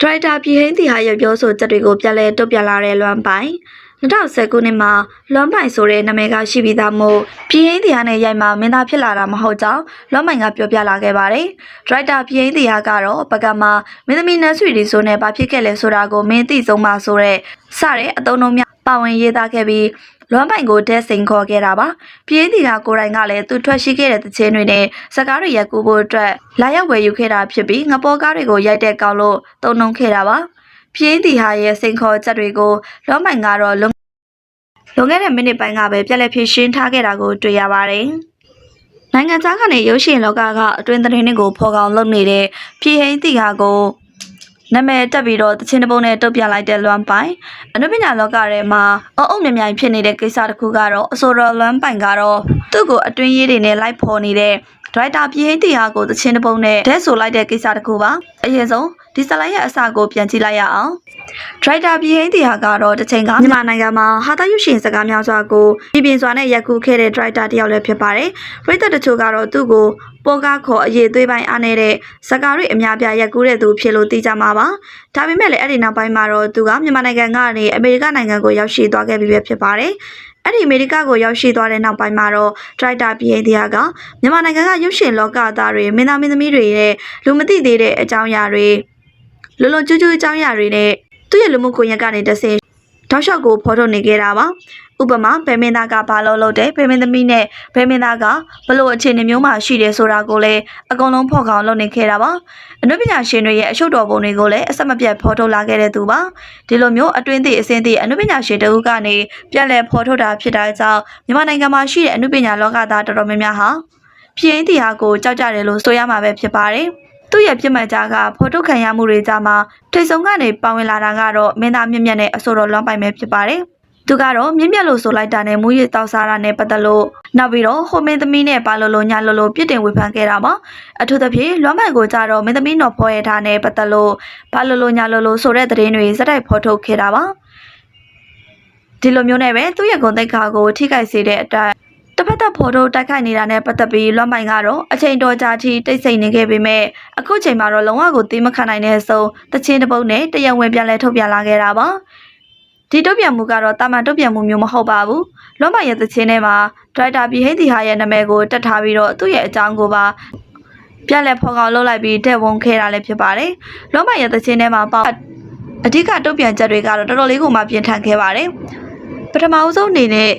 ဒရိုက်တာပြည်ဟင်းတီဟာရဲ့ပြောဆိုချက်တွေကိုပြန်လည်တုတ်ပြန်လာတဲ့လွမ်းပိုင်2019ခုနှစ်မှာလွမ်းပိုင်ဆိုတဲ့နာမည်ကရှိပြီးသားမို့ပြည်ဟင်းတီဟာနဲ့ရိုက်မှာမင်းသားဖြစ်လာတာမဟုတ်ကြောင်းလွမ်းပိုင်ကပြောပြလာခဲ့ပါတယ်။ဒရိုက်တာပြည်ဟင်းတီဟာကတော့ပကမှာမင်းသမီးနတ်ဆွေဒီဆိုနဲ့ဘာဖြစ်ခဲ့လဲဆိုတာကိုမင်းသိဆုံးပါဆိုတဲ့စတဲ့အတုံးလုံးများပါဝင်ရေးသားခဲ့ပြီး လွမ်းပိုင်ကိုဒက်စိန်ခေါ်ခဲ့တာပါပြည်သူကကိုယ်တိုင်ကလည်းသူထွက်ရှိခဲ့တဲ့တခြင်းတွေနဲ့စကားတွေရိုက်ကူဖို့အတွက်လာရောက်ဝယ်ယူခဲ့တာဖြစ်ပြီးငပေါ်ကားတွေကိုရိုက်တဲ့ကောက်လို့တုံနှုံခဲ့တာပါပြည်သူဟာရဲ့စိန်ခေါ်ချက်တွေကိုလွမ်းပိုင်ကတော့လွန်လွန်ခဲ့တဲ့မိနစ်ပိုင်းကပဲပြက်လက်ဖြည့်ရှင်းထားခဲ့တာကိုတွေ့ရပါတယ်နိုင်ငံသားကနေရုပ်ရှင်လောကကအတွင်းသတင်းတွေကိုဖော်ကောင်လုပ်နေတဲ့ပြည်ဟိန်းတီဟာကို နာမည်တက်ပြီးတော့တခြင်းတစ်ပုံနဲ့တုတ်ပြလိုက်တဲ့လွမ်းပိုင်အနုပညာလောကထဲမှာအအုပ်မြမြိုင်ဖြစ်နေတဲ့ကိစ္စတစ်ခုကတော့အဆိုတော်လွမ်းပိုင်ကတော့သူ့ကိုအတွင်းရေးတွေနဲ့လိုက်ဖော်နေတဲ့ဒရိုက်တာပြည်ဟိန်းတီဟာကိုတခြင်းတစ်ပုံနဲ့ဒဲဆိုလိုက်တဲ့ကိစ္စတစ်ခုပါအရင်ဆုံးဒီဇလိုက်ရဲ့အစကိုပြန်ကြည့်လိုက်ရအောင် ဒရိုက်တာပြည်ဟိန်းတီဟာကတော့တစ်ချိန်ကမြန်မာနိုင်ငံမှာဟာတာရုပ်ရှင်စကားများစွာကိုပြည်ပြင်းစွာနဲ့ရက်ကူးခဲ့တဲ့ဒရိုက်တာတစ်ယောက်လည်းဖြစ်ပါတယ်ပရိသတ်တချို့ကတော့သူ့ကိုပေါ်ကားခေါ်အရေးသွေးပိုင်းအားနေတဲ့စကားတွေအများပြရက်ကူးတဲ့သူဖြစ်လို့သိကြမှာပါဒါပေမဲ့လည်းအဲ့ဒီနောက်ပိုင်းမှာတော့သူကမြန်မာနိုင်ငံကနေအမေရိကနိုင်ငံကိုရောက်ရှိသွားခဲ့ပြီပဲဖြစ်ပါတယ်အဲ့ဒီအမေရိကကိုရောက်ရှိသွားတဲ့နောက်ပိုင်းမှာတော့ဒရိုက်တာပြည်ဟိန်းတရားကမြန်မာနိုင်ငံကရုပ်ရှင်လောကသားတွေမင်းသားမင်းသမီးတွေရဲ့လူမသိသေးတဲ့အကြောင်းအရာတွေလွန်လွန်ကျူးကျူးအကြောင်းအရာတွေနဲ့ သူ့ရဲ့လူမှုကွန်ရက်ကနေတစ်ဆင့်တောက်လျှောက်ကိုဖော်ထုတ်နေခဲ့တာပါဥပမာဗေမင်းသားကဘာလို့လုပ်တယ်ဗေမင်းသမီးနဲ့ဗေမင်းသားကဘလို့အခြေအနေမျိုးမှရှိတယ်ဆိုတာကိုလည်းအကုန်လုံးဖော်ကောင်လုပ်နေခဲ့တာပါအနုပညာရှင်တွေရဲ့အရှုပ်တော်ပုံတွေကိုလည်းအဆက်မပြတ်ဖော်ထုတ်လာခဲ့တဲ့သူပါဒီလိုမျိုးအတွင်းသည့်အစင်းသည့်အနုပညာရှင်တဦးကနေပြန်လည်ဖော်ထုတ်တာဖြစ်တာကြောင့်မြန်မာနိုင်ငံမှာရှိတဲ့အနုပညာလောကသားတော်တော်များများဟာပြင်းတီဟာကိုကြောက်ကြတယ်လို့ဆိုရမှာပဲဖြစ်ပါတယ် သူ့ရဲ့ပြစ်မှတ်ကြားကဖော်ထုတ်ခံရမှုတွေကြားမှာထိတ်ဆုံးကနေပါဝင်လာတာကတော့မင်းသားမြင့်မြတ်နဲ့အဆိုတော်လွမ်းပိုင်ပဲဖြစ်ပါတယ်။သူကတော့မြင့်မြတ်လို့ဆိုလိုက်တာနဲ့မူရည်တောက်စားတာနဲ့ပတ်သက်လို့နောက်ပြီးတော့ဟိုမင်းသမီးနဲ့ပါလို့လို့ညာလို့လို့ပြစ်တင်ဝေဖန်ခဲ့တာပါ။အထူးသဖြင့်လွမ်းပိုင်ကိုကြတော့မင်းသမီးနော်ဖော်ရထားနဲ့ပတ်သက်လို့ပါလို့လို့ညာလို့လို့ဆိုတဲ့သတင်းတွေစက်တိုက်ဖော်ထုတ်ခဲ့တာပါ။ဒီလိုမျိုးနဲ့ပဲသူ့ရဲ့ဂုဏ်သိက္ခာကိုထိခိုက်စေတဲ့အတွက် တစ်ဖက်သက်ဖော်ထုတ်တိုက်ခိုက်နေတာနဲ့ပတ်သက်ပြီးလွမ်းပိုင်ကတော့အချိန်တော်ကြာထိတိတ်ဆိတ်နေခဲ့ပေမဲ့အခုချိန်မှာတော့လုံးဝကိုသိမခံနိုင်တဲ့အဆုံးတချင်းတစ်ပုတ်နဲ့တရဝဝင်ပြန်လဲထုတ်ပြန်လာခဲ့တာပါဒီတုတ်ပြန်မှုကတော့တာမန်တုတ်ပြန်မှုမျိုးမဟုတ်ပါဘူးလွမ်းပိုင်ရဲ့တချင်းထဲမှာဒရိုက်တာပြည်ဟိန်းတီဟာရဲ့နာမည်ကိုတက်ထားပြီးတော့သူ့ရဲ့အကြောင်းကိုပါပြန်လဲဖော်ကောင်လုပ်လိုက်ပြီးတဲ့ဝန်ခဲ့တာလည်းဖြစ်ပါတယ်လွမ်းပိုင်ရဲ့တချင်းထဲမှာပေါ့အဓိကတုတ်ပြန်ချက်တွေကတော့တော်တော်လေးကိုမှပြင်ထန်ခဲ့ပါတယ်ပထမအဆုံးအနေနဲ့